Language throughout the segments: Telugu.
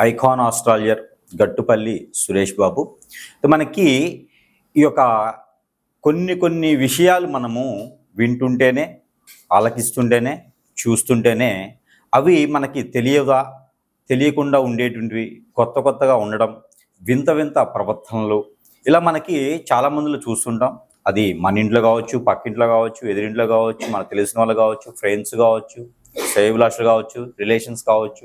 Icon astrologer Gattupalli Suresh Babu. మనకి ఈ యొక్క కొన్ని కొన్ని విషయాలు మనము వింటుంటేనే ఆలకిస్తుంటేనే చూస్తుంటేనే అవి మనకి తెలియదా తెలియకుండా ఉండేటువంటివి కొత్త కొత్తగా ఉండడం వింత వింత ప్రవర్తనలు. ఇలా మనకి చాలా మందిలో చూస్తుంటాం. అది మన ఇంట్లో కావచ్చు పక్కింట్లో కావచ్చు ఎదురింట్లో కావచ్చు మనకు తెలిసిన వాళ్ళు కావచ్చు ఫ్రెండ్స్ కావచ్చు సేవిలాషులు కావచ్చు రిలేషన్స్ కావచ్చు.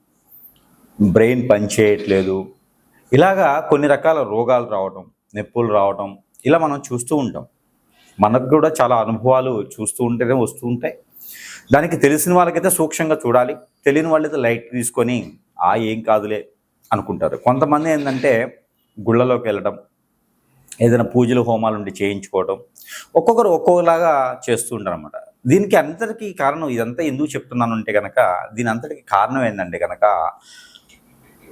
బ్రెయిన్ పనిచేయట్లేదు. ఇలాగా కొన్ని రకాల రోగాలు రావటం నొప్పులు రావటం ఇలా మనం చూస్తూ ఉంటాం. మనకు కూడా చాలా అనుభవాలు చూస్తూ ఉంటేనే వస్తూ ఉంటాయి. దానికి తెలిసిన వాళ్ళకైతే సూక్ష్మంగా చూడాలి. తెలియని వాళ్ళైతే లైట్ తీసుకొని ఆ ఏం కాదులే అనుకుంటారు. కొంతమంది ఏంటంటే గుళ్ళలోకి వెళ్ళడం ఏదైనా పూజలు హోమాలు ఉండి చేయించుకోవడం ఒక్కొక్కరు ఒక్కొక్కలాగా చేస్తూ ఉంటారు అనమాట దీనికి అంతటికీ కారణం ఇదంతా ఎందుకు చెప్తున్నాను అంటే కనుక దీని అంతటికి కారణం ఏంటంటే కనుక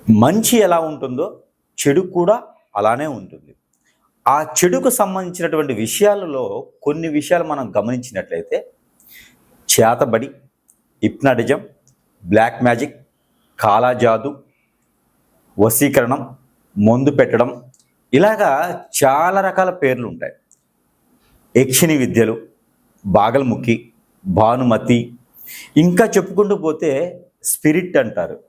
మంచి ఎలా ఉంటుందో చెడు కూడా అలానే ఉంటుంది. ఆ చెడుకు సంబంధించినటువంటి విషయాలలో కొన్ని విషయాలు మనం గమనించినట్లయితే చేతబడి హిప్నాటిజం బ్లాక్ మ్యాజిక్ కాలాజాదు వశీకరణం మందు పెట్టడం ఇలాగా చాలా రకాల పేర్లు ఉంటాయి. యక్షిణి విద్యలు బాగల్ముఖి భానుమతి ఇంకా చెప్పుకుంటూ పోతే స్పిరిట్ అంటారు.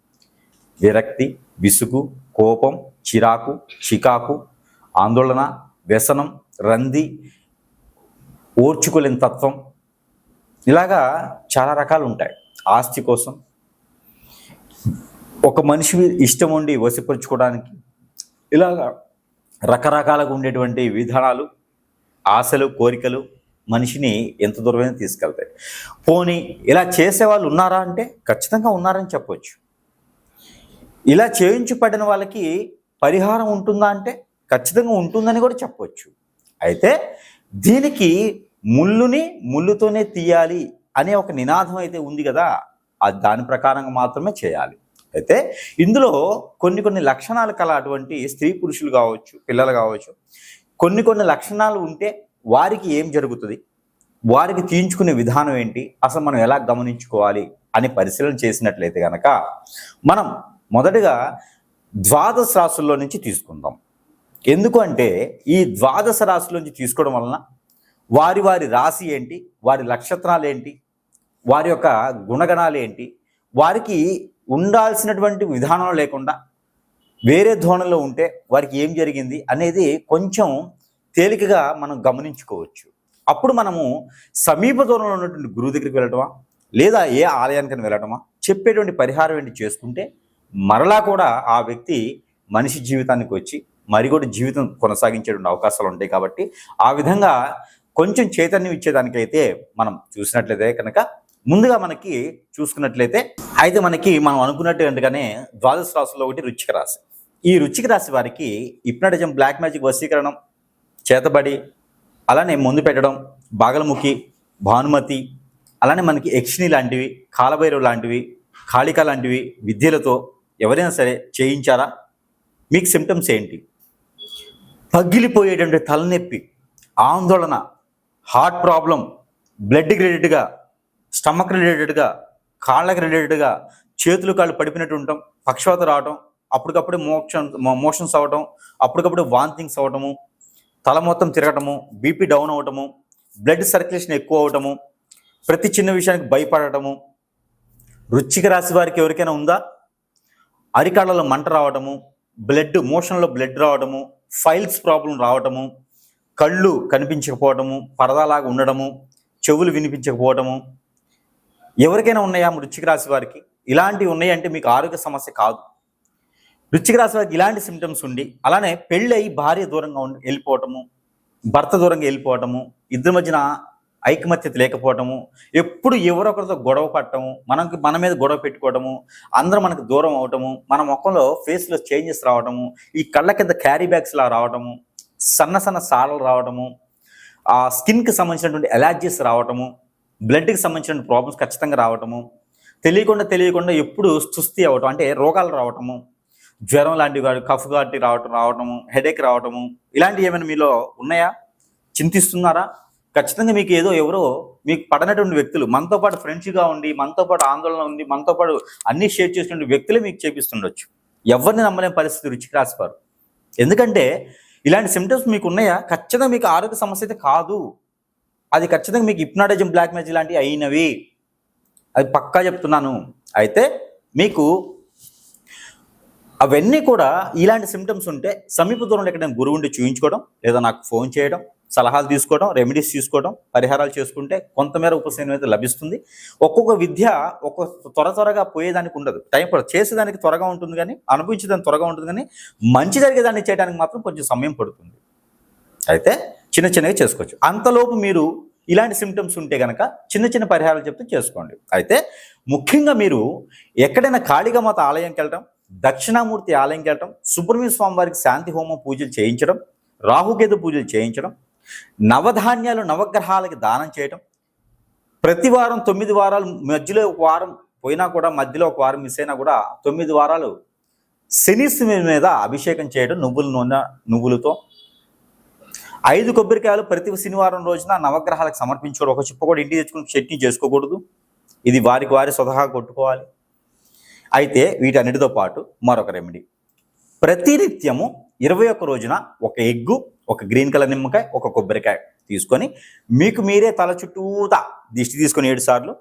విరక్తి విసుగు కోపం చిరాకు చికాకు ఆందోళన వ్యసనం రంది ఓర్చుకోలేని తత్వం. ఇలాగా చాలా రకాలు ఉంటాయి. ఆస్తి కోసం ఒక మనిషి ఇష్టం ఉండి వసిపరుచుకోవడానికి ఇలాగా రకరకాలుగా ఉండేటువంటి విధానాలు ఆశలు కోరికలు మనిషిని ఎంత దూరమైనా తీసుకెళ్తాయి. పోనీ ఇలా చేసే వాళ్ళు ఉన్నారా అంటే ఖచ్చితంగా ఉన్నారని చెప్పవచ్చు ఇలా చేయించబడిన వాళ్ళకి పరిహారం ఉంటుందా అంటే ఖచ్చితంగా ఉంటుందని కూడా చెప్పవచ్చు. అయితే దీనికి ముళ్ళుని ముళ్ళుతోనే తీయాలి అనే ఒక నినాదం అయితే ఉంది కదా అది దాని ప్రకారంగా మాత్రమే చేయాలి. అయితే ఇందులో కొన్ని కొన్ని లక్షణాలు కల అటువంటి స్త్రీ పురుషులు కావచ్చు పిల్లలు కావచ్చు. కొన్ని కొన్ని లక్షణాలు ఉంటే వారికి ఏం జరుగుతుంది? వారికి తీయించుకునే విధానం ఏంటి? అసలు మనం ఎలా గమనించుకోవాలి? అని పరిశీలన చేసినట్లయితే కనుక మనం మొదటగా ద్వాదశ రాశుల్లో నుంచి తీసుకుందాం. ఎందుకు అంటే ఈ ద్వాదశ రాశుల నుంచి తీసుకోవడం వలన వారి వారి రాశి ఏంటి వారి నక్షత్రాలు ఏంటి వారి యొక్క గుణగణాలు ఏంటి వారికి ఉండాల్సినటువంటి విధానం లేకుండా వేరే ధోరణిలో ఉంటే వారికి ఏం జరిగింది అనేది కొంచెం తేలికగా మనం గమనించుకోవచ్చు. అప్పుడు మనము సమీప దూరంలో ఉన్నటువంటి గురువు దగ్గరికి వెళ్ళటమా లేదా ఏ ఆలయానికి వెళ్ళటమా చెప్పేటువంటి పరిహారం ఏంటి చేసుకుంటే మరలా కూడా ఆ వ్యక్తి మనిషి జీవితానికి వచ్చి మరి కూడా జీవితం కొనసాగించేటువంటి అవకాశాలు ఉంటాయి కాబట్టి ఆ విధంగా కొంచెం చైతన్యం ఇచ్చేదానికైతే మనం చూసినట్లయితే కనుక ముందుగా మనకి చూసుకున్నట్లయితే అయితే మనకి మనం అనుకున్నట్టుగానే ద్వాదశ రాశుల్లో ఒకటి రుచిక రాశి. ఈ రుచిక రాశి వారికి హిప్నటిజం బ్లాక్ మ్యాజిక్ వశీకరణం చేతబడి అలానే ముందు పెట్టడం బాగలముఖి భానుమతి అలానే మనకి యక్షిణి లాంటివి కాలభైరవ్ లాంటివి కాళిక లాంటివి విద్యలతో ఎవరైనా సరే చేయించారా మీకు సిమ్టమ్స్ ఏంటి? పగిలిపోయేటువంటి తలనొప్పి ఆందోళన హార్ట్ ప్రాబ్లం బ్లడ్ రిలేటెడ్గా స్టమక్ రిలేటెడ్గా కాళ్ళకి రిలేటెడ్గా చేతులు కాళ్ళు పడిపోయినట్టు ఉంటాం పక్షవాత రావటం అప్పటికప్పుడే మోషన్ మోషన్స్ అవ్వటం అప్పటికప్పుడు వాంతింగ్స్ అవ్వటము తల మొత్తం తిరగటము బీపీ డౌన్ అవ్వటము బ్లడ్ సర్క్యులేషన్ ఎక్కువ అవటము ప్రతి చిన్న విషయానికి భయపడటము. వృచ్చిక రాశి వారికి ఎవరికైనా ఉందా? అరికాళ్ళలో మంట రావడము బ్లడ్ మోషన్లో బ్లడ్ రావడము ఫైల్స్ ప్రాబ్లం రావటము కళ్ళు కనిపించకపోవటము పరదాలాగా ఉండడము చెవులు వినిపించకపోవటము ఎవరికైనా ఉన్నాయా వృచ్చిక రాశి వారికి? ఇలాంటివి ఉన్నాయంటే మీకు ఆరోగ్య సమస్య కాదు. వృచ్చిక రాశి వారికి ఇలాంటి సిమ్టమ్స్ ఉండి అలానే పెళ్ళి అయి భార్య దూరంగా ఉండి వెళ్ళిపోవటము భర్త దూరంగా వెళ్ళిపోవటము ఇద్దరి మధ్యన ఐకమత్యత లేకపోవటము ఎప్పుడు ఎవరొకరితో గొడవ పడటము మనకి మన మీద గొడవ పెట్టుకోవటము అందరూ మనకు దూరం అవటము మన ముఖంలో ఫేస్లో చేంజెస్ రావటము ఈ కళ్ళ కింద క్యారీ బ్యాగ్స్లా రావటము సన్న సన్న సాడలు రావటము ఆ స్కిన్కి సంబంధించినటువంటి ఎలర్జీస్ రావటము బ్లడ్కి సంబంధించిన ప్రాబ్లమ్స్ ఖచ్చితంగా రావటము తెలియకుండా తెలియకుండా ఎప్పుడు సుస్థి అవ్వటం అంటే రోగాలు రావటము జ్వరం లాంటివి కాదు కఫ్ గాటి రావటం రావటము హెడేక్ రావటము ఇలాంటివి ఏమైనా మీలో ఉన్నాయా? చింతిస్తున్నారా? ఖచ్చితంగా మీకు ఏదో ఎవరో మీకు పడనటువంటి వ్యక్తులు మనతో పాటు ఫ్రెండ్స్గా ఉండి మనతో పాటు ఆందోళన ఉంది మనతో పాటు అన్ని షేర్ చేసినటువంటి వ్యక్తులే మీకు చేపిస్తుండొచ్చు. ఎవరిని నమ్మలేని పరిస్థితి రుచికి రాసిపారు ఎందుకంటే ఇలాంటి సిమ్టమ్స్ మీకు ఉన్నాయా? ఖచ్చితంగా మీకు ఆరోగ్య సమస్య అయితే కాదు. అది ఖచ్చితంగా మీకు హిప్నాటిజం బ్లాక్ మ్యాజిక్ లాంటివి అయినవి. అది పక్కా చెప్తున్నాను. అయితే మీకు అవన్నీ కూడా ఇలాంటి సిమ్టమ్స్ ఉంటే సమీప దూరంలో ఎక్కడైనా గురువు ఉండి చూయించుకోవడం లేదా నాకు ఫోన్ చేయడం సలహాలు తీసుకోవడం రెమెడీస్ తీసుకోవడం పరిహారాలు చేసుకుంటే కొంతమేర ఉపశమనం అయితే లభిస్తుంది. ఒక్కొక్క విద్య ఒక్కొక్క త్వర త్వరగా పోయేదానికి ఉండదు. టైం పడదు చేసేదానికి త్వరగా ఉంటుంది కానీ అనుభవించేదానికి త్వరగా ఉంటుంది కానీ మంచి జరిగేదాన్ని చేయడానికి మాత్రం కొంచెం సమయం పడుతుంది. అయితే చిన్న చిన్నగా చేసుకోవచ్చు. అంతలోపు మీరు ఇలాంటి సిమ్టమ్స్ ఉంటే కనుక చిన్న చిన్న పరిహారాలు చెప్తే చేసుకోండి. అయితే ముఖ్యంగా మీరు ఎక్కడైనా కాళికామాత ఆలయంకి వెళ్ళడం దక్షిణామూర్తి ఆలయంకి వెళ్ళడం సుబ్రహ్మణ్య స్వామి వారికి శాంతి హోమం పూజలు చేయించడం రాహుకేతు పూజలు చేయించడం నవధాన్యాలు నవగ్రహాలకి దానం చేయడం ప్రతి వారం తొమ్మిది వారాలు మధ్యలో ఒక వారం పోయినా కూడా మధ్యలో ఒక వారం మిస్ అయినా కూడా తొమ్మిది వారాలు శని మీద అభిషేకం చేయడం నువ్వుల నూనె నువ్వులతో. ఐదు కొబ్బరికాయలు ప్రతి శనివారం రోజున నవగ్రహాలకు సమర్పించుకోవడం. ఒక చిప్ప కూడా ఇంటికి తెచ్చుకుని చట్నీ చేసుకోకూడదు. ఇది వారికి వారి స్వతహా కొట్టుకోవాలి. అయితే వీటన్నిటితో పాటు మరొక రెమెడీ ప్రతినిత్యము ఇరవై ఒక్క రోజున ఒక ఎగ్గు ఒక గ్రీన్ కలర్ నిమ్మకాయ ఒక కొబ్బరికాయ తీసుకొని మీకు మీరే తల చుట్టూతా దిష్టి తీసుకొని ఏడు సార్లు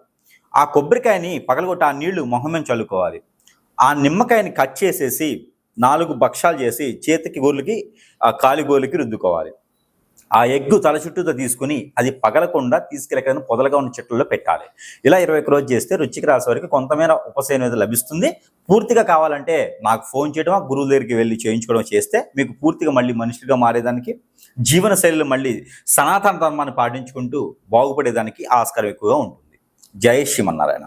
ఆ కొబ్బరికాయని పగలగొట్టి ఆ నీళ్ళు మొహం చల్లుకోవాలి. ఆ నిమ్మకాయని కట్ చేసేసి నాలుగు భక్షాలు చేసి చేతికి గోర్లకి ఆ కాలి గోర్లకి రుద్దుకోవాలి. ఆ ఎగ్గు తల చుట్టూతో తీసుకుని అది పగలకుండా తీసుకెళ్ళకైనా పొదలుగా ఉన్న చెట్లలో పెట్టాలి. ఇలా ఇరవై ఒక్క రోజు చేస్తే రుచికి రాసే వరకు కొంతమేర ఉపశమనం లభిస్తుంది. పూర్తిగా కావాలంటే నాకు ఫోన్ చేయడం గురువు దగ్గరికి వెళ్ళి చేయించుకోవడం చేస్తే మీకు పూర్తిగా మళ్ళీ మనుషులుగా మారేదానికి జీవన శైలిలో మళ్ళీ సనాతన ధర్మాన్ని పాటించుకుంటూ బాగుపడేదానికి ఆస్కారం ఎక్కువగా ఉంటుంది. జయ శ్రీమన్నారాయణ.